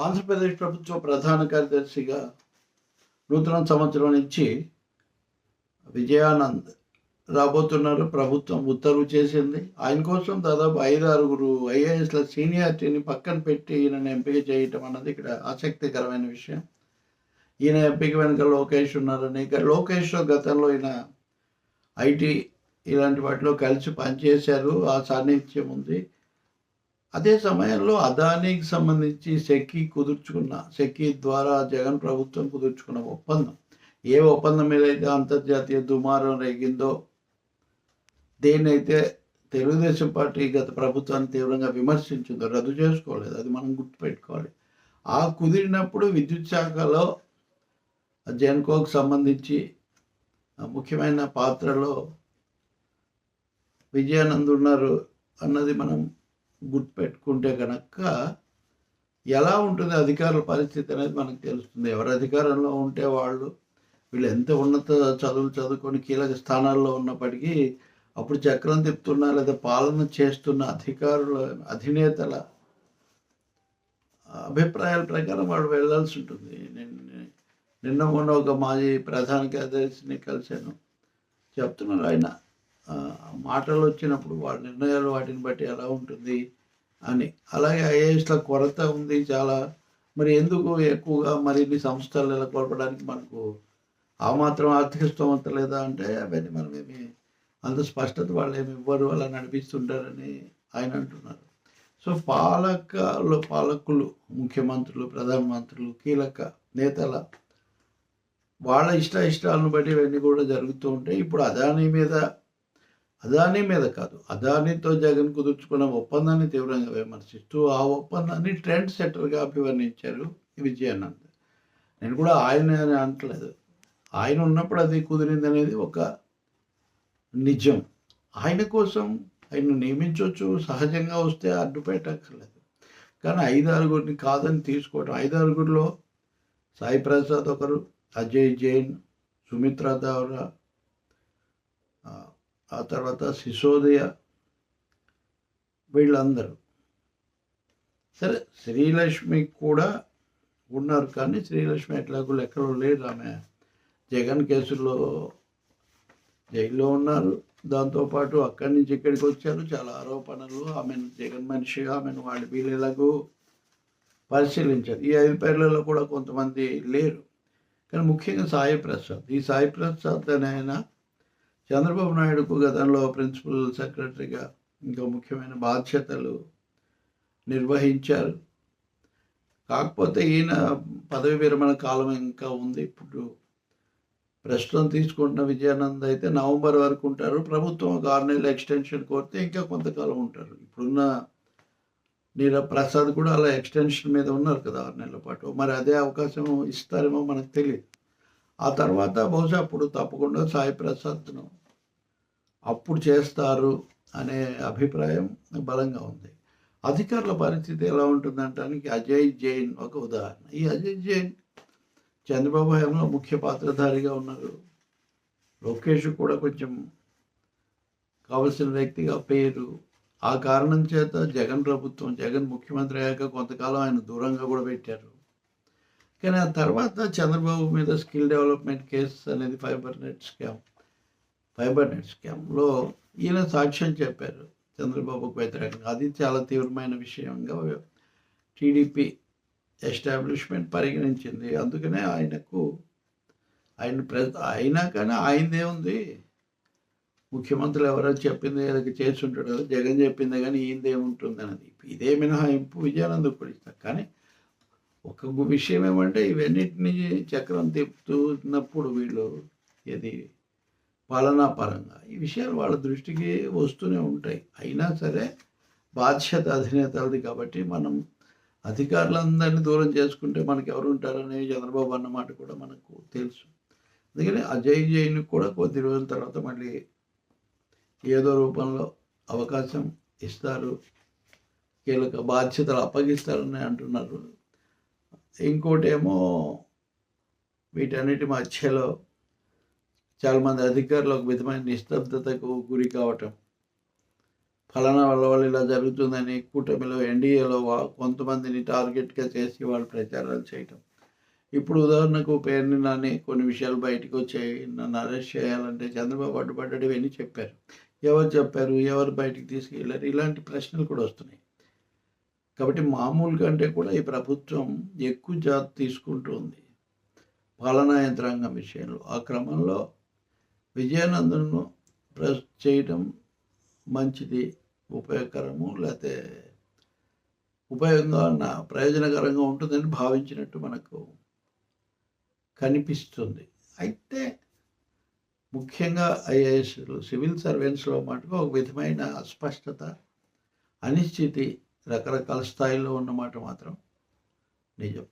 ఆంధ్రప్రదేశ్ ప్రభుత్వ ప్రధాన కార్యదర్శిగా నూతన సంవత్సరం నుంచి విజయానంద్ రాబోతున్నారు. ప్రభుత్వం ఉత్తర్వు చేసింది. ఆయన కోసం దాదాపు ఐదు ఆరుగురు ఐఏఎస్ల సీనియారిటీని పక్కన పెట్టి ఈయనను ఎంపిక చేయటం అన్నది ఇక్కడ ఆసక్తికరమైన విషయం. ఈయన ఎంపిక వెనుక లోకేష్ ఉన్నారని ఇక లోకేష్ గతంలో ఈయన ఐటీ ఇలాంటి వాటిలో కలిసి పనిచేశారు. ఆ సాన్నిధ్యం ఉంది. అదే సమయంలో అదానీకి సంబంధించి సెక్కి కుదుర్చుకున్న సెక్కి ద్వారా జగన్ ప్రభుత్వం కుదుర్చుకున్న ఒప్పందం. ఏ ఒప్పందం మీద అయితే అంతర్జాతీయ దుమారం రేగిందో దేన్నైతే తెలుగుదేశం పార్టీ గత ప్రభుత్వాన్ని తీవ్రంగా విమర్శించిందో రద్దు చేసుకోలేదు. అది మనం గుర్తుపెట్టుకోవాలి. ఆ కుదిరినప్పుడు విద్యుత్ శాఖలో జెన్కోకు సంబంధించి ముఖ్యమైన పాత్రలో విజయానంద్ ఉన్నారు అన్నది మనం గుర్తుపెట్టుకుంటే కనుక ఎలా ఉంటుంది అధికారుల పరిస్థితి అనేది మనకు తెలుస్తుంది. ఎవరు అధికారంలో ఉంటే వాళ్ళు వీళ్ళు ఎంత ఉన్నత చదువులు చదువుకొని కీలక స్థానాల్లో ఉన్నప్పటికీ అప్పుడు చక్రం తిప్పుతున్న లేదా పాలన చేస్తున్న అధికారుల అధినేతల అభిప్రాయాల ప్రకారం వాళ్ళు వెళ్ళాల్సి ఉంటుంది. నేను నిన్న మొన్న ఒక మాజీ ప్రధాన కార్యదర్శిని కలిశాను. చెప్తున్నారు ఆయన. మాటలు వచ్చినప్పుడు వాళ్ళ నిర్ణయాలు వాటిని బట్టి ఎలా ఉంటుంది అని. అలాగే ఐఏఎస్ల కొరత ఉంది చాలా. మరి ఎందుకు ఎక్కువగా మరిన్ని సంస్థలు నెలకొల్పడానికి మనకు ఆ మాత్రం ఆర్థిక స్తోమత లేదా అంటే అవన్నీ మనం ఏమి అంత స్పష్టత వాళ్ళు ఏమి ఇవ్వరు అలా నడిపిస్తుంటారని ఆయన అంటున్నారు. సో పాలకలు పాలకులు ముఖ్యమంత్రులు ప్రధానమంత్రులు కీలక నేతల వాళ్ళ ఇష్ట ఇష్టాలను బట్టి ఇవన్నీ కూడా జరుగుతూ ఉంటాయి ఇప్పుడు అదాని మీద అదానీ మీద కాదు. అదానీతో జగన్ కుదుర్చుకున్న ఒప్పందాన్ని తీవ్రంగా విమర్శిస్తూ ఆ ఒప్పందాన్ని ట్రెండ్ సెట్టర్గా అభివర్ణించారు విజయానంద్. నేను కూడా ఆయన అని అనట్లేదు. ఆయన ఉన్నప్పుడు అది కుదిరింది అనేది ఒక నిజం. ఆయన కోసం ఆయన నియమించవచ్చు సహజంగా వస్తే అడ్డు పెట్టక్కర్లేదు కానీ ఐదు ఆరుగురిని కాదని తీసుకోవడం ఐదు ఆరుగురిలో సాయి ప్రసాద్ ఒకరు అజయ్ జైన్ సుమిత్రా దావరా ఆ తర్వాత శిశోదయ వీళ్ళందరూ. సరే శ్రీలక్ష్మి కూడా ఉన్నారు కానీ శ్రీలక్ష్మి ఎట్లాగో లెక్కలో లేదు. ఆమె జగన్ కేసులో జైల్లో ఉన్నారు. దాంతోపాటు అక్కడి నుంచి ఇక్కడికి వచ్చారు. చాలా ఆరోపణలు. ఆమెను జగన్ మనిషిగా ఆమెను వాళ్ళు వీళ్ళెలాగూ పరిశీలించారు. ఈ ఐదు పేర్లలో కూడా కొంతమంది లేరు. కానీ ముఖ్యంగా సాయి ప్రసాద్. ఈ సాయి ప్రసాద్ అనే ఆయన చంద్రబాబు నాయుడుకు గతంలో ప్రిన్సిపల్ సెక్రటరీగా ఇంకా ముఖ్యమైన బాధ్యతలు నిర్వహించారు. కాకపోతే ఈయన పదవి విరమణ కాలం ఇంకా ఉంది. ఇప్పుడు ప్రస్తుతం తీసుకుంటున్న విజయానంద్ అయితే నవంబర్ వరకు ఉంటారు. ప్రభుత్వం ఒక ఆరు నెలల ఎక్స్టెన్షన్ కోరితే ఇంకా కొంతకాలం ఉంటారు. ఇప్పుడున్న నీరవ్ ప్రసాద్ కూడా అలా ఎక్స్టెన్షన్ మీద ఉన్నారు కదా ఆరు నెలల పాటు. మరి అదే అవకాశం ఇస్తారేమో మనకు తెలియదు ఆ తర్వాత బహుశా అప్పుడు తప్పకుండా సాయి ప్రసాద్ను అప్పుడు చేస్తారు అనే అభిప్రాయం బలంగా ఉంది. అధికారుల పరిస్థితి ఎలా ఉంటుందంటానికి అజయ్ జైన్ ఒక ఉదాహరణ. ఈ అజయ్ జైన్ చంద్రబాబు హయాంలో ముఖ్య పాత్రధారిగా ఉన్నారు. లోకేష్ కూడా కొంచెం కావలసిన వ్యక్తిగా పేరు. ఆ కారణం చేత జగన్ ప్రభుత్వం జగన్ ముఖ్యమంత్రి అయ్యాక కొంతకాలం ఆయన దూరంగా కూడా పెట్టారు. కానీ ఆ తర్వాత చంద్రబాబు మీద స్కిల్ డెవలప్మెంట్ కేసు అనేది fibre net scam. Fibre net స్కామ్లో ఈయన సాక్ష్యం చెప్పారు. చంద్రబాబుకు వ్యతిరేకంగా. అది చాలా తీవ్రమైన విషయంగా టీడీపీ ఎస్టాబ్లిష్మెంట్ పరిగణించింది. అందుకనే ఆయనకు ఆయన ప్ర అయినా కానీ ఆయనదే ఉంది. ముఖ్యమంత్రులు ఎవరో చెప్పింది ఏదో చేసి ఉంటాడు జగన్ చెప్పింది కానీ ఈయనదే ఉంటుంది అనేది ఇదే మినహాయింపు విజయానంద్ కూడా ఇస్తారు కానీ ఒక విషయం ఏమంటే ఇవన్నిటిని చక్రం తిప్పుతున్నప్పుడు వీళ్ళు ఇది పాలనా పరంగా ఈ విషయాలు వాళ్ళ దృష్టికి వస్తూనే ఉంటాయి. అయినా సరే బాధ్యత అధినేతలది కాబట్టి మనం అధికారులందరినీ దూరం చేసుకుంటే మనకి ఎవరు ఉంటారనే చంద్రబాబు అన్నమాట కూడా మనకు తెలుసు. అందుకని అజయ్ జైన్కి కూడా కొద్ది రోజుల తర్వాత మళ్ళీ ఏదో రూపంలో అవకాశం ఇస్తారు. కీలక బాధ్యతలు అప్పగిస్తారని అంటున్నారు. ఇంకోటేమో వీటన్నిటి మధ్యలో చాలామంది అధికారులు ఒక విధమైన నిశ్శబ్దతకు గురి కావటం. ఫలానా వాళ్ళ వల్ల ఇలా జరుగుతుందని కూటమిలో ఎన్డీఏలో కొంతమందిని టార్గెట్గా చేసి వాళ్ళు ప్రచారాలు చేయటం. ఇప్పుడు ఉదాహరణకు పేరుని నాని కొన్ని విషయాలు బయటకు వచ్చాయి. నన్ను అరెస్ట్ చేయాలంటే చంద్రబాబు అడ్డుపడ్డాడు ఇవన్నీ చెప్పారు. ఎవరు చెప్పారు? ఎవరు బయటికి తీసుకెళ్ళారు ఇలాంటి ప్రశ్నలు కూడా వస్తున్నాయి. కాబట్టి మామూలు కంటే కూడా ఈ ప్రభుత్వం ఎక్కువ జాతి తీసుకుంటుంది పాలనా యంత్రాంగం విషయంలో. ఆ క్రమంలో విజయానందను ప్రెస్ చేయడం మంచిది ఉపయోగకరము లేకపోతే ఉపయోగంగా ఉన్న ప్రయోజనకరంగా ఉంటుందని భావించినట్టు మనకు కనిపిస్తుంది. అయితే ముఖ్యంగా ఐఏఎస్లు సివిల్ సర్వెంట్స్లో మటుకు ఒక విధమైన అస్పష్టత అనిశ్చితి రకరకాల స్థాయిలో ఉన్నమాట మాత్రం నిజం.